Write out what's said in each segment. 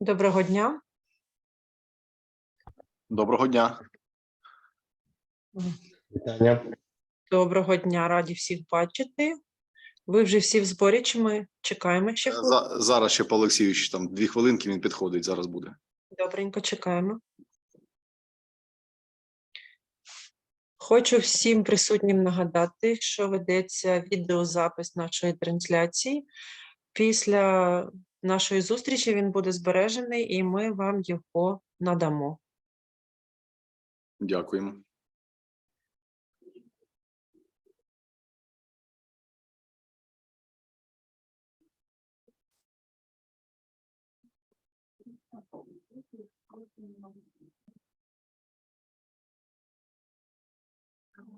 Доброго дня. Доброго дня. Вітання. Доброго дня, раді всіх бачити. Ви вже всі в зборі, чи ми чекаємо ще? За, зараз ще Павло Олексійович, там дві хвилинки він підходить, зараз буде. Добренько чекаємо. Хочу всім присутнім нагадати, що ведеться відеозапис нашої трансляції. Після нашої зустрічі він буде збережений, і ми вам його надамо. Дякуємо.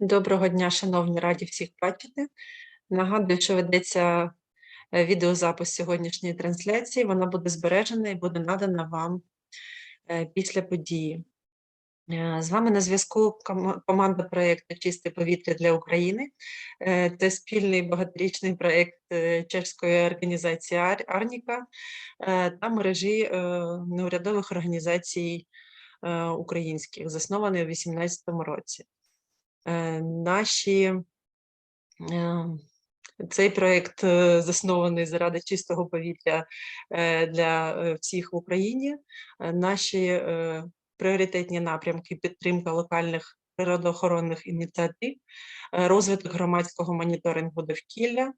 Доброго дня, шановні, раді всіх бачити. Нагадую, що ведеться е, відеозапис сьогоднішньої трансляції. Вона буде збережена і буде надана вам е, після події. Е, З вами на зв'язку команда проєкту Чисте повітря для України. Це спільний багаторічний проєкт чеської організації Арніка та мережі неурядових організацій українських, заснований у 2018 році. Е, Наші е, цей проєкт е, заснований заради чистого повітря е, для всіх в Україні. Наші пріоритетні напрямки підтримка локальних природоохоронних ініціатив, розвиток громадського моніторингу довкілля,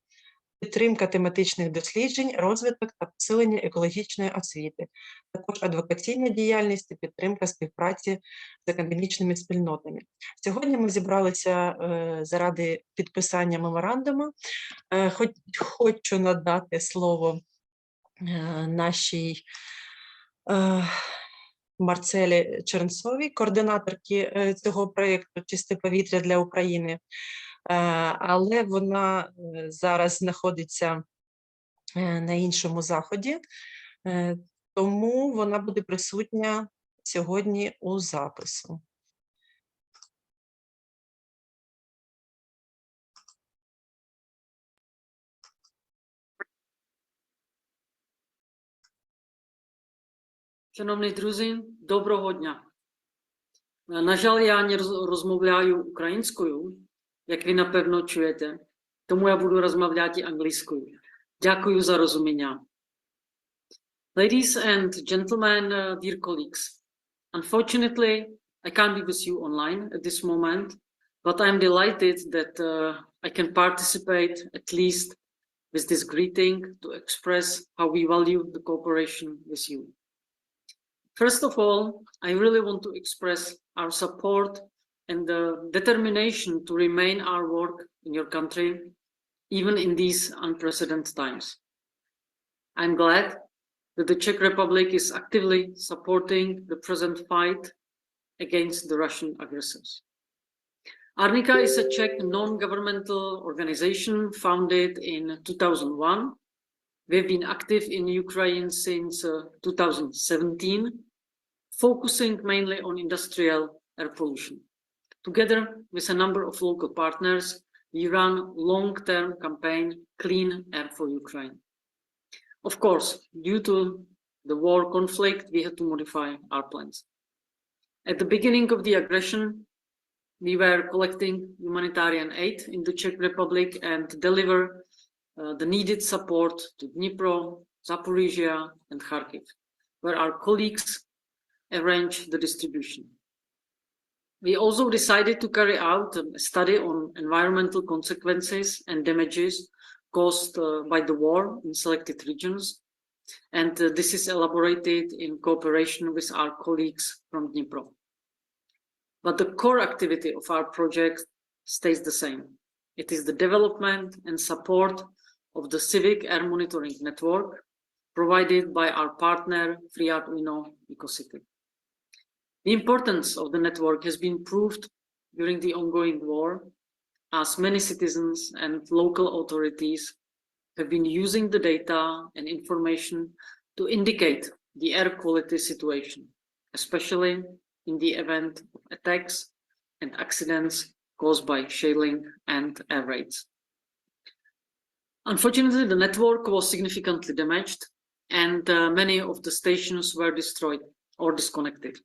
підтримка тематичних досліджень, розвиток та посилення екологічної освіти, також адвокаційна діяльність і підтримка співпраці з академічними спільнотами. Сьогодні ми зібралися е, заради підписання меморандуму. Е, хоч, хочу надати слово е, нашій Марцелі Чернцовій, координаторці е, цього проєкту Чисте повітря для України. Е, але вона е, зараз знаходиться е, на іншому заході, тому вона буде присутня сьогодні у запису. Шановні друзі, доброго дня. На жаль, я не розмовляю українською, jak vy napevno čujete, tomu já budu rozmavľať anglickou. Ďakujem za rozumenia. Ladies and gentlemen, uh, dear colleagues, unfortunately, I can't be with you online at this moment, but I'm delighted that uh, I can participate at least with this greeting to express how we value the cooperation with you. First of all, I really want to express our support and the determination to remain our work in your country, even in these unprecedented times. I'm glad that the Czech Republic is actively supporting the present fight against the Russian aggressors. Arnica is a Czech non-governmental organization founded in 2001. We've been active in Ukraine since uh, 2017, focusing mainly on industrial air pollution. Together with a number of local partners, we run long-term campaign Clean Air for Ukraine. Of course, due to the war conflict, we had to modify our plans. At the beginning of the aggression, we were collecting humanitarian aid in the Czech Republic and deliver uh, the needed support to Dnipro, Zaporizhia, and Kharkiv, where our colleagues arrange the distribution. We also decided to carry out a study on environmental consequences and damages caused uh, by the war in selected regions. And uh, this is elaborated in cooperation with our colleagues from Dnipro. But the core activity of our project stays the same. It is the development and support of the civic air monitoring network provided by our partner FreeArduino EcoCity. The importance of the network has been proved during the ongoing war, as many citizens and local authorities have been using the data and information to indicate the air quality situation, especially in the event of attacks and accidents caused by shelling and air raids. Unfortunately, the network was significantly damaged and uh, many of the stations were destroyed or disconnected.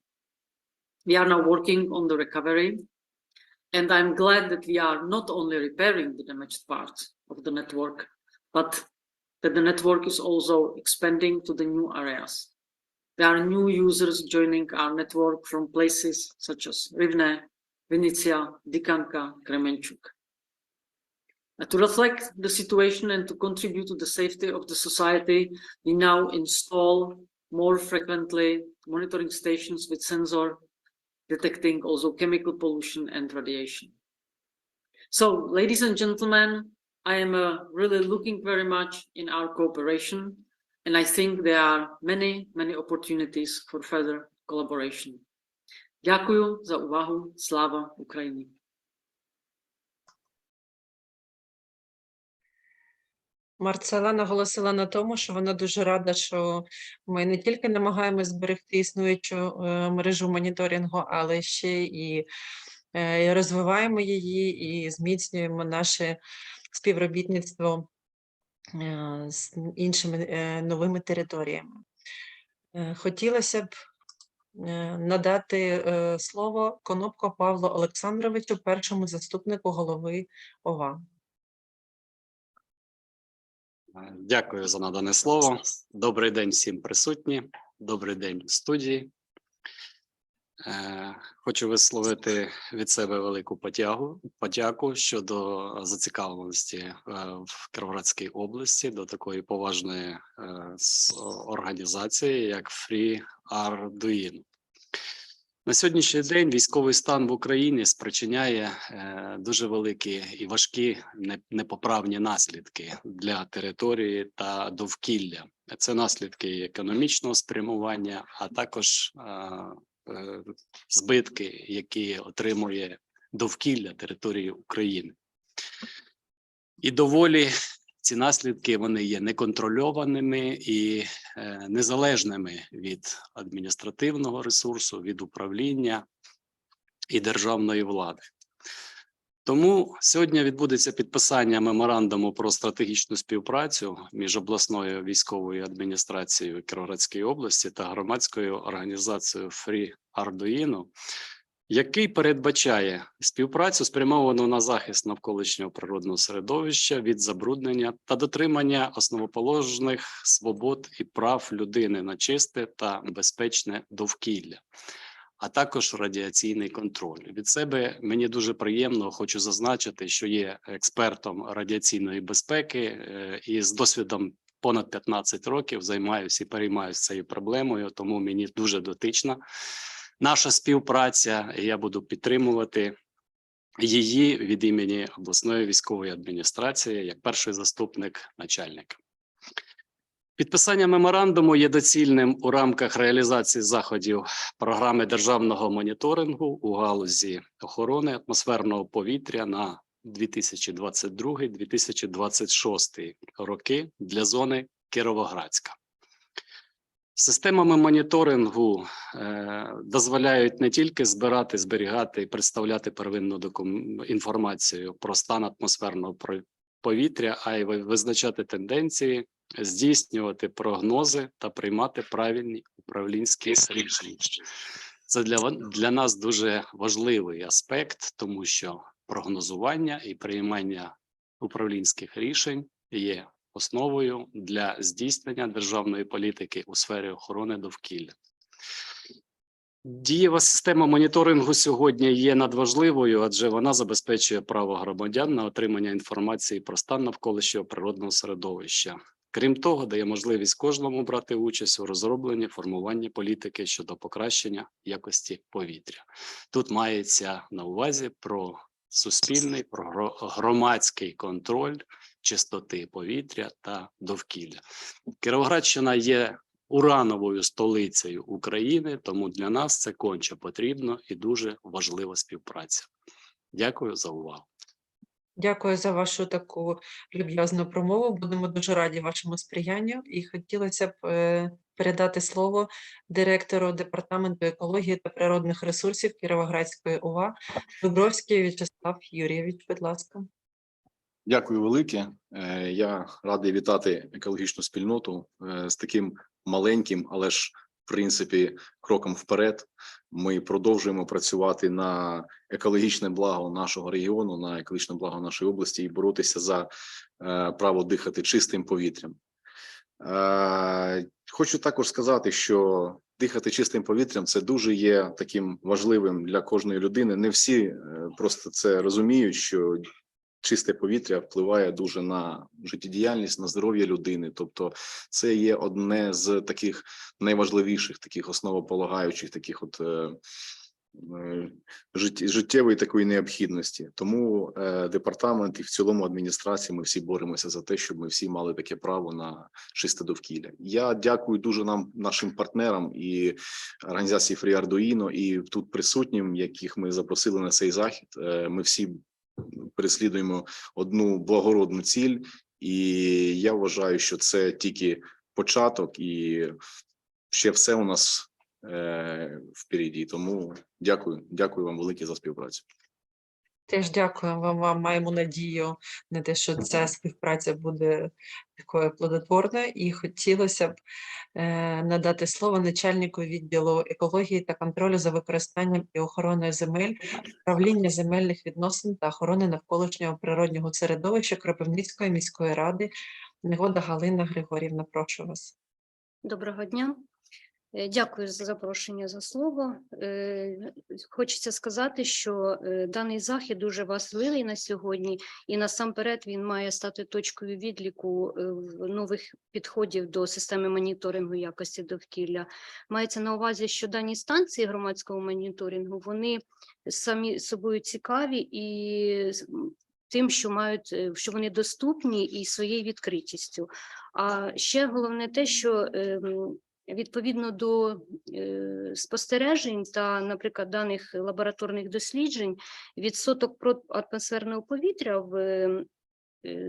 We are now working on the recovery, and I'm glad that we are not only repairing the damaged parts of the network, but that the network is also expanding to the new areas. There are new users joining our network from places such as Rivne, Vinnytsia, Dikanka, Kremenchuk. To reflect the situation and to contribute to the safety of the society, we now install more frequently monitoring stations with sensor detecting also chemical pollution and radiation. So, ladies and gentlemen, I am uh, really looking very much in our cooperation, and I think there are many, many opportunities for further collaboration. Děkuji za úvahu, sláva Ukrajiny. Марцела наголосила на тому, що вона дуже рада, що ми не тільки намагаємось зберегти існуючу е, мережу моніторингу, але ще і е, розвиваємо її і зміцнюємо наше співробітництво е, з іншими новими територіями. Хотілося б надати слово Конопко Павлу Олександровичу, першому заступнику голови ОВА. Дякую за надане слово. Добрий день всім присутні. Добрий день студії. Е, Хочу висловити від себе велику потягу, подяку щодо зацікавленості е, в Кіровоградській області до такої поважної е, організації, як Free Arduino. На сьогоднішній день військовий стан в Україні спричиняє е, дуже великі і важкі непоправні наслідки для території та довкілля. Це наслідки економічного спрямування, а також е, е, збитки, які отримує довкілля території України. І доволі ці наслідки вони є неконтрольованими і е, незалежними від адміністративного ресурсу, від управління і державної влади. Тому сьогодні відбудеться підписання меморандуму про стратегічну співпрацю між обласною військовою адміністрацією Кіровоградської області та громадською організацією Free Arduino, який передбачає співпрацю спрямовану на захист навколишнього природного середовища від забруднення та дотримання основоположних свобод і прав людини на чисте та безпечне довкілля, а також радіаційний контроль. Від себе мені дуже приємно хочу зазначити, що є експертом радіаційної безпеки е, і з досвідом понад 15 років займаюся і переймаюся цією проблемою, тому мені дуже дотична наша співпраця. Я буду підтримувати її від імені обласної військової адміністрації як перший заступник начальника. Підписання меморандуму є доцільним у рамках реалізації заходів програми державного моніторингу у галузі охорони атмосферного повітря на 2022-2026 роки для зони Кіровоградська. Системами моніторингу е, дозволяють не тільки збирати, зберігати і представляти первинну інформацію про стан атмосферного повітря, а й визначати тенденції, здійснювати прогнози та приймати правильні управлінські рішення. Це для, для нас дуже важливий аспект, тому що прогнозування і приймання управлінських рішень є основою для здійснення державної політики у сфері охорони довкілля. Дієва система моніторингу сьогодні є надважливою, адже вона забезпечує право громадян на отримання інформації про стан навколишнього природного середовища. Крім того, дає можливість кожному брати участь у розробленні формуванні політики щодо покращення якості повітря. Тут мається на увазі про суспільний, про громадський контроль чистоти повітря та довкілля. Кіровоградщина є урановою столицею України, тому для нас це конче потрібно і дуже важлива співпраця. Дякую за увагу. Дякую за вашу таку люб'язну промову. Будемо дуже раді вашому сприянню. І хотілося б е, передати слово директору департаменту екології та природних ресурсів Кіровоградської ОВА Дубровський В'ячеслав Юрійович. Будь ласка. Дякую велике. Е, Я радий вітати екологічну спільноту е, з таким маленьким, але ж в принципі кроком вперед. Ми продовжуємо працювати на екологічне благо нашого регіону, на екологічне благо нашої області і боротися за е, право дихати чистим повітрям. Хочу також сказати, що дихати чистим повітрям це дуже є таким важливим для кожної людини. Не всі просто це розуміють, що чисте повітря впливає дуже на життєдіяльність, на здоров'я людини. Тобто, це є одне з таких найважливіших, таких основополагаючих, таких от. е, е, життєвої такої необхідності. Тому е, департамент і в цілому адміністрації ми всі боремося за те, щоб ми всі мали таке право на чисте довкілля. Я дякую дуже нам, нашим партнерам і організації Arduino, і тут присутнім, яких ми запросили на цей захід. Е, Ми всі переслідуємо одну благородну ціль, і я вважаю, що це тільки початок, і ще все у нас е, впереді. Тому дякую, дякую вам велике за співпрацю. Теж дякуємо вам, вам. Маємо надію на те, що ця співпраця буде такою плодотворною. І хотілося б е, надати слово начальнику відділу екології та контролю за використанням і охороною земель, управління земельних відносин та охорони навколишнього природнього середовища Кропивницької міської ради. Негода Галина Григорівна, прошу вас. Доброго дня. Е, Дякую за запрошення за слово. Е, Хочеться сказати, що е, даний захід дуже важливий на сьогодні, і насамперед він має стати точкою відліку нових підходів до системи моніторингу якості довкілля. Мається на увазі, що дані станції громадського моніторингу вони самі собою цікаві і тим, що мають, що вони доступні і своєю відкритістю. А ще головне те, що ем, відповідно до е, спостережень та, наприклад, даних лабораторних досліджень, відсоток атмосферного повітря в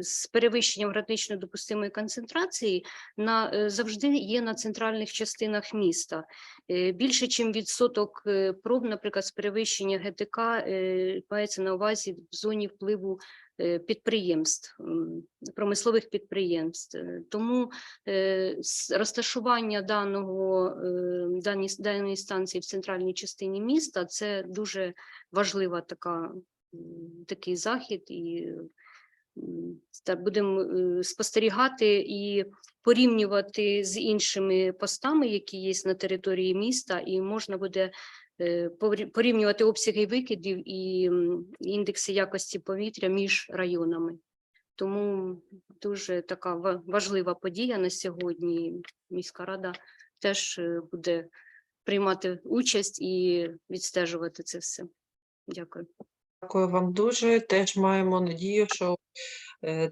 з перевищенням гранично допустимої концентрації на е, завжди є на центральних частинах міста. Е, Більше, ніж відсоток е, проб, наприклад, з перевищення ГТК е, мається на увазі в зоні впливу е, підприємств, промислових підприємств. Е, Тому е, розташування даного е, дані, даної станції в центральній частині міста це дуже важлива така такий захід, і будемо е, спостерігати і порівнювати з іншими постами, які є на території міста, і можна буде е, порівнювати обсяги викидів і індекси якості повітря між районами. Тому дуже така важлива подія на сьогодні. Міська рада теж е, буде приймати участь і відстежувати це все. Дякую. Дякую вам дуже. Теж маємо надію, що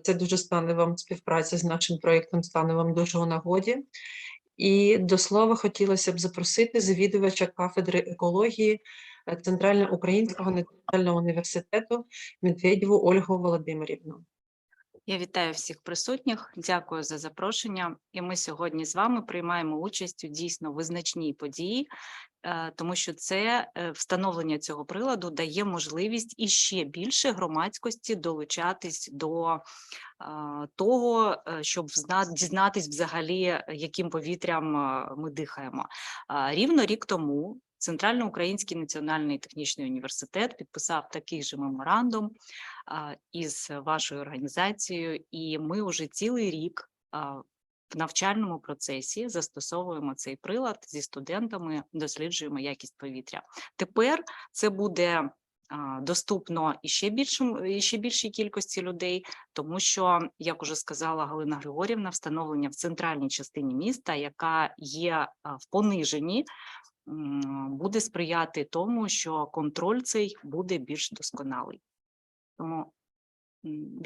це дуже стане вам співпраця з нашим проєктом, стане вам дуже у нагоді. І до слова хотілося б запросити завідувача кафедри екології е, Центральноукраїнського національного університету Медведєву Ольгу Володимирівну. Я вітаю всіх присутніх. Дякую за запрошення. І ми сьогодні з вами приймаємо участь у дійсно визначній події, е, тому що це е, встановлення цього приладу дає можливість іще більше громадськості долучатись до е, того, щоб зна- дізнатись взагалі, яким повітрям ми дихаємо. Рівно рік тому Центральноукраїнський національний технічний університет підписав такий же меморандум із вашою організацією, і ми вже цілий рік в навчальному процесі застосовуємо цей прилад зі студентами, досліджуємо якість повітря. Тепер це буде доступно і ще більшим і більшій кількості людей, тому що, як уже сказала Галина Григорівна, встановлення в центральній частині міста, яка є в пониженні, буде сприяти тому, що контроль цей буде більш досконалий. Тому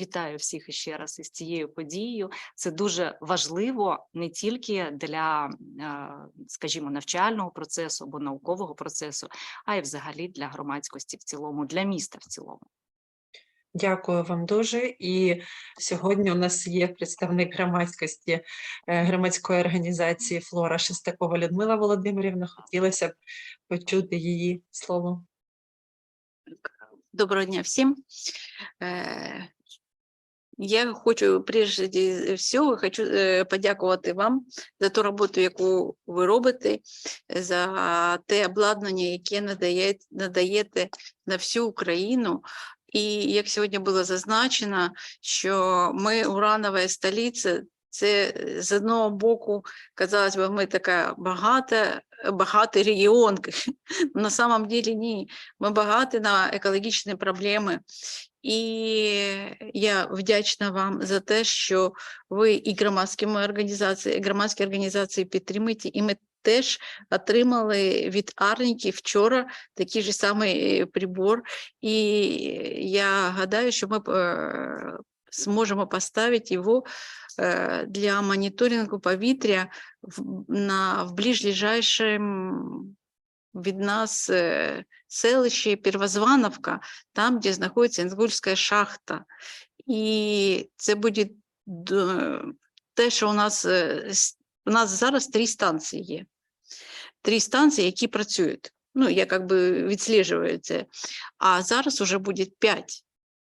вітаю всіх ще раз із цією подією. Це дуже важливо не тільки для, е, скажімо, навчального процесу або наукового процесу, а й взагалі для громадськості в цілому, для міста в цілому. Дякую вам дуже. І сьогодні у нас є представник громадськості е, громадської організації Флора Шестакова Людмила Володимирівна. Хотілося б почути її слово. Доброго дня всім. Е, Я хочу прежде всього хочу е, подякувати вам за ту роботу, яку ви робите, за те обладнання, яке надає, надаєте на всю Україну. І як сьогодні було зазначено, що ми уранова столиця, це е, з одного боку, казалось би, ми така багата, багатий регіон. На самом деле ні. Ми багаті на екологічні проблеми. І я вдячна вам за те, що ви і громадськими організації, і громадські організації підтримуєте, і ми теж отримали від Арніки вчора такий же самий е, прибор. І я гадаю, що ми зможемо поставити його е, для моніторингу повітря на, в ближайшем від нас е, селище Первозвановка, там, де знаходиться Інгульська шахта. І це буде те, що у нас, у нас зараз три станції є. Три станції, які працюють. Ну, я як би відслежую це. А зараз уже буде п'ять.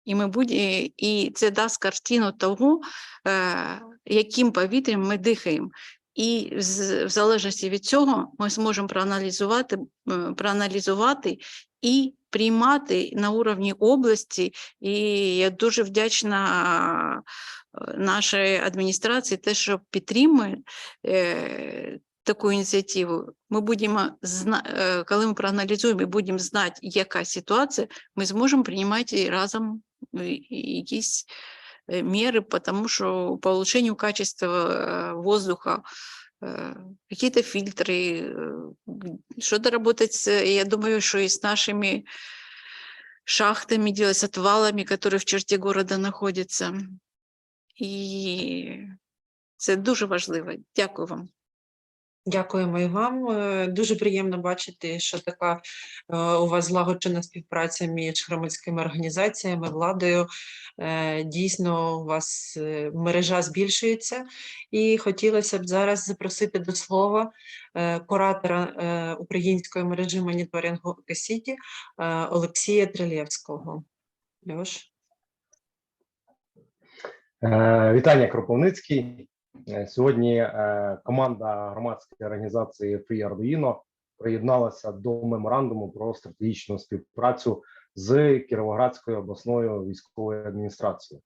І, ми буде, і це дасть картину того, е, яким повітрям ми дихаємо. І в залежності від цього ми зможемо проаналізувати, е, проаналізувати і приймати на уровні області. І я дуже вдячна е, нашій адміністрації, те, що підтримує таку ініціативу. Ми будемо зна- е, коли ми проаналізуємо і будемо знати, яка ситуація, ми зможемо приймати разом е, якісь э, меры, потому что по улучшению качества э, воздуха, э, какие-то фильтры, э, г- что-то работать, с, я думаю, что и с нашими шахтами делать, с отвалами, которые в черте города находятся. І це дуже важливо. Дякую вам. Дякуємо і вам. Е, Дуже приємно бачити, що така е, у вас злагоджена співпраця між громадськими організаціями, владою. Е, Дійсно, у вас мережа збільшується, і хотілося б зараз запросити до слова куратора української мережі моніторингу Екосіті е, Олексія Трилєвського. Льош. Вітання Кропивницький. Е, Сьогодні е, команда громадської організації Free Arduino приєдналася до меморандуму про стратегічну співпрацю з Кіровоградською обласною військовою адміністрацією.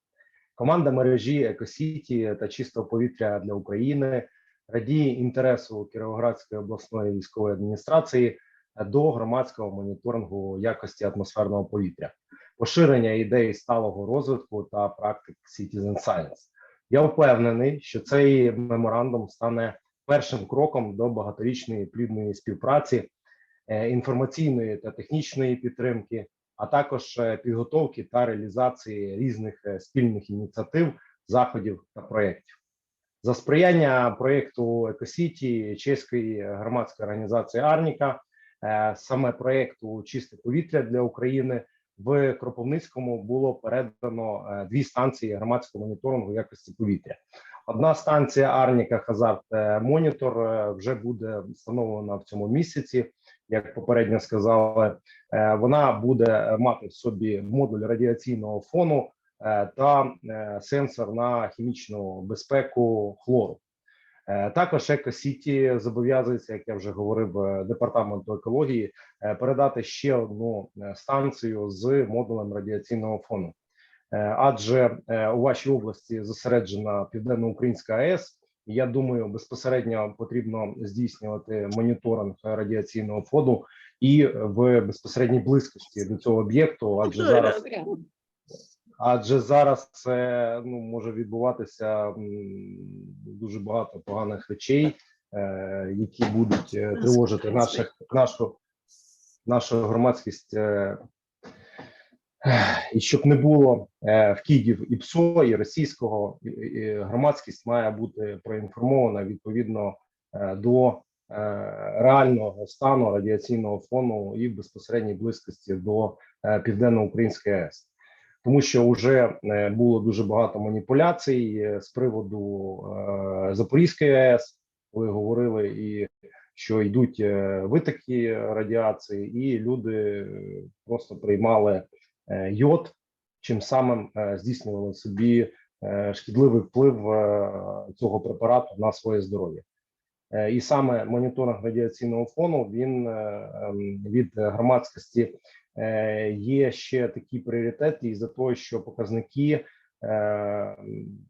Команда мережі Екосіті та чистого повітря для України радіє інтересу Кіровоградської обласної військової адміністрації до громадського моніторингу якості атмосферного повітря поширення ідеї сталого розвитку та практик Citizen Science. Я впевнений, що цей меморандум стане першим кроком до багаторічної плідної співпраці, е, інформаційної та технічної підтримки, а також е, підготовки та реалізації різних е, спільних ініціатив, заходів та проєктів. За сприяння проєкту Екосіті чеської громадської організації Арніка, саме проєкту Чисте повітря для України в Кропивницькому було передано е, дві станції громадського моніторингу якості повітря. Одна станція Арніка Хазарт е, Монітор е, вже буде встановлена в цьому місяці. Як попередньо сказали, вона буде мати в собі модуль радіаційного фону та сенсор на хімічну безпеку хлору. Е, Також Екосіті зобов'язується, як я вже говорив, е, департаменту екології е, передати ще одну станцію з модулем радіаційного фону. Адже у вашій області зосереджена Південно-Українська АЕС. Я думаю, безпосередньо потрібно здійснювати моніторинг радіаційного фону і в безпосередній близькості до цього об'єкту, адже зараз Адже зараз це ну може відбуватися дуже багато поганих речей, е, які будуть е, тривожити наших нашу нашу громадськість. Е, і щоб не було е, вкидів і ПСО, і російського, і, громадськість має бути проінформована відповідно до реального стану радіаційного фону і в безпосередній близькості до південно-української АЕС тому що вже е, було дуже багато маніпуляцій е, з приводу е, Запорізької АЕС. Ви говорили і що йдуть витоки радіації, і люди просто приймали йод, чим самим здійснювали собі шкідливий вплив цього препарату на своє здоров'я. І саме моніторинг радіаційного фону він ем, від громадськості є ще такі пріоритети із за того, що показники е,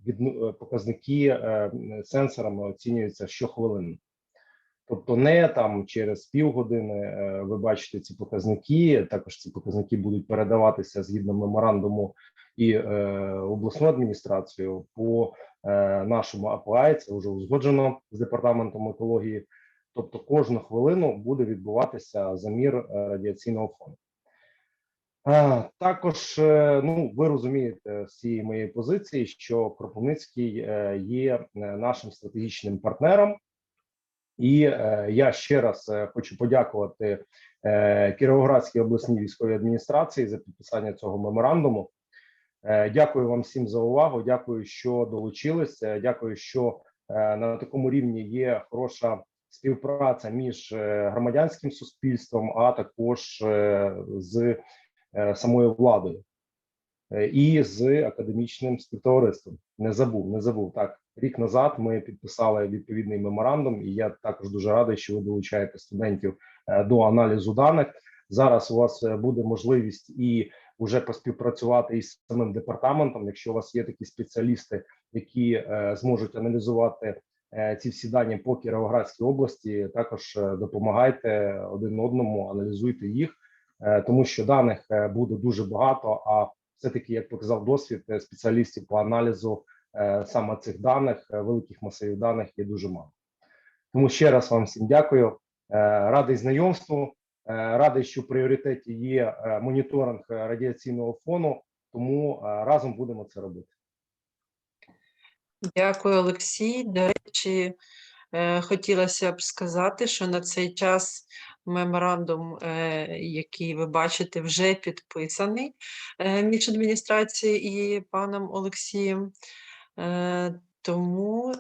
від показники е, сенсорами оцінюються щохвилини. Тобто не там через півгодини е, ви бачите ці показники. Також ці показники будуть передаватися згідно меморандуму і е, обласною адміністрацією по е, нашому АПАЙ. Це вже узгоджено з департаментом екології. Тобто кожну хвилину буде відбуватися замір е, радіаційного фону. А, також, е, ну ви розумієте з цієї моєї позиції, що Кропивницький е, є е, нашим стратегічним партнером, і е, я ще раз е, хочу подякувати е, Кіровоградській обласній військовій адміністрації за підписання цього меморандуму. Е, дякую вам всім за увагу. Дякую, що долучилися. Дякую, що е, на такому рівні є хороша співпраця між е, громадянським суспільством, а також е, з е, самою владою е, і з академічним співтовариством. Не забув, не забув так. Рік назад ми підписали відповідний меморандум, і я також дуже радий, що ви долучаєте студентів е, до аналізу даних. Зараз у вас е, буде можливість і вже поспівпрацювати із самим департаментом. Якщо у вас є такі спеціалісти, які е, зможуть аналізувати е, ці всі дані по Кіровоградській області, також е, допомагайте один одному, аналізуйте їх, е, тому що даних е, буде дуже багато. А все таки, як показав досвід е, спеціалістів по аналізу е, саме цих даних, е, великих масивів даних є дуже мало. Тому ще раз вам всім дякую. Е, Радий знайомству. Е, Радий, що в пріоритеті є е, моніторинг е, радіаційного фону, тому е, разом будемо це робити. Дякую, Олексій. До речі, Е, Хотілося б сказати, що на цей час меморандум, е, який ви бачите, вже підписаний е, між адміністрацією і паном Олексієм. Е, Тому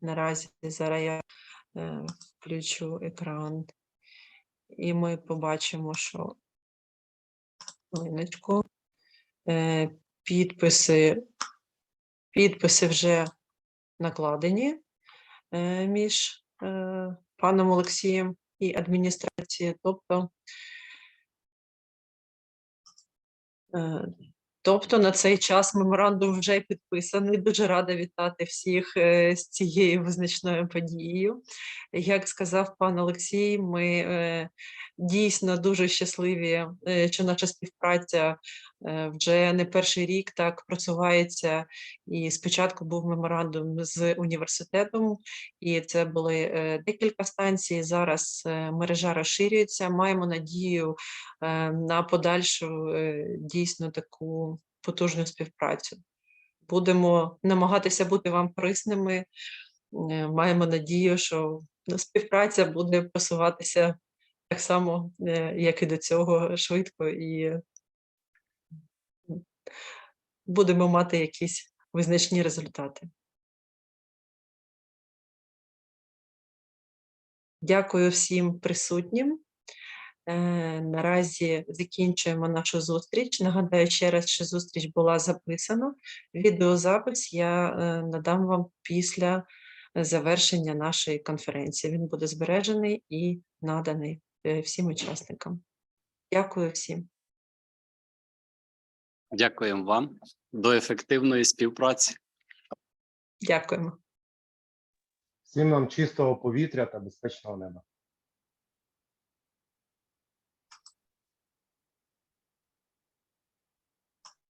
наразі зараз я включу екран, і ми побачимо, що хвилиночку. Е, Підписи, підписи вже накладені між паном Олексієм і адміністрації, Тобто, е, тобто на цей час меморандум вже підписаний. Дуже рада вітати всіх е, з цією визначною подією. Як сказав пан Олексій, ми е, дійсно дуже щасливі, е, що наша співпраця вже не перший рік так просувається. І спочатку був меморандум з університетом, і це були декілька станцій. Зараз мережа розширюється. Маємо надію на подальшу дійсно таку потужну співпрацю. Будемо намагатися бути вам корисними. Е, Маємо надію, що співпраця буде просуватися так само, е, як і до цього, швидко, і будемо мати якісь визначні результати. Дякую всім присутнім. Е, Наразі закінчуємо нашу зустріч. Нагадаю ще раз, що зустріч була записана. Відеозапис я е, надам вам після завершення нашої конференції. Він буде збережений і наданий е, всім учасникам. Дякую всім. Дякуємо вам. До ефективної співпраці. Дякуємо. Всім нам чистого повітря та безпечного неба.